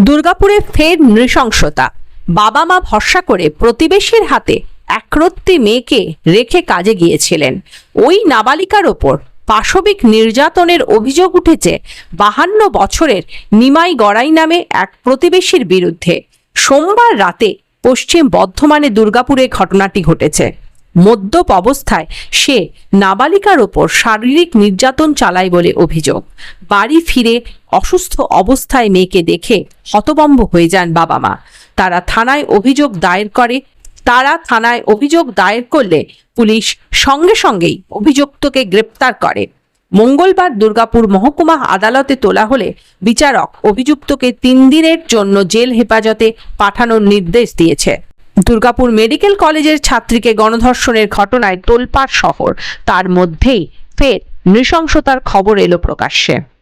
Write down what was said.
দুর্গাপুরে ফের নৃশংসতা। বাবা মা ভরসা করে প্রতিবেশীর হাতে একরত্তি মেয়েকে রেখে কাজে গিয়েছিলেন। ওই নাবালিকার ওপর পাশবিক নির্যাতনের অভিযোগ উঠেছে বাহান্ন বছরের নিমাই গড়াই নামে এক প্রতিবেশীর বিরুদ্ধে। সোমবার রাতে পশ্চিম বর্ধমানে দুর্গাপুরে ঘটনাটি ঘটেছে। মদ্যপ অবস্থায় সে নাবালিকার ওপর শারীরিক নির্যাতন চালায় বলে অভিযোগ। বাড়ি ফিরে অসুস্থ অবস্থায় মেয়েকে দেখে হতবম্ব হয়ে যান বাবা মা তারা থানায় অভিযোগ দায়ের করে, তারা থানায় অভিযোগ দায়ের করলে পুলিশ সঙ্গে সঙ্গেই অভিযুক্তকে গ্রেপ্তার করে। মঙ্গলবার দুর্গাপুর মহকুমা আদালতে তোলা হলে বিচারক অভিযুক্তকে তিন দিনের জন্য জেল হেফাজতে পাঠানোর নির্দেশ দিয়েছে। দুর্গাপুর মেডিকেল কলেজের ছাত্রীকে গণধর্ষণের ঘটনায় তোলপাড় শহর। তার মধ্যেই ফের নৃশংসতার খবর এলো প্রকাশ্যে।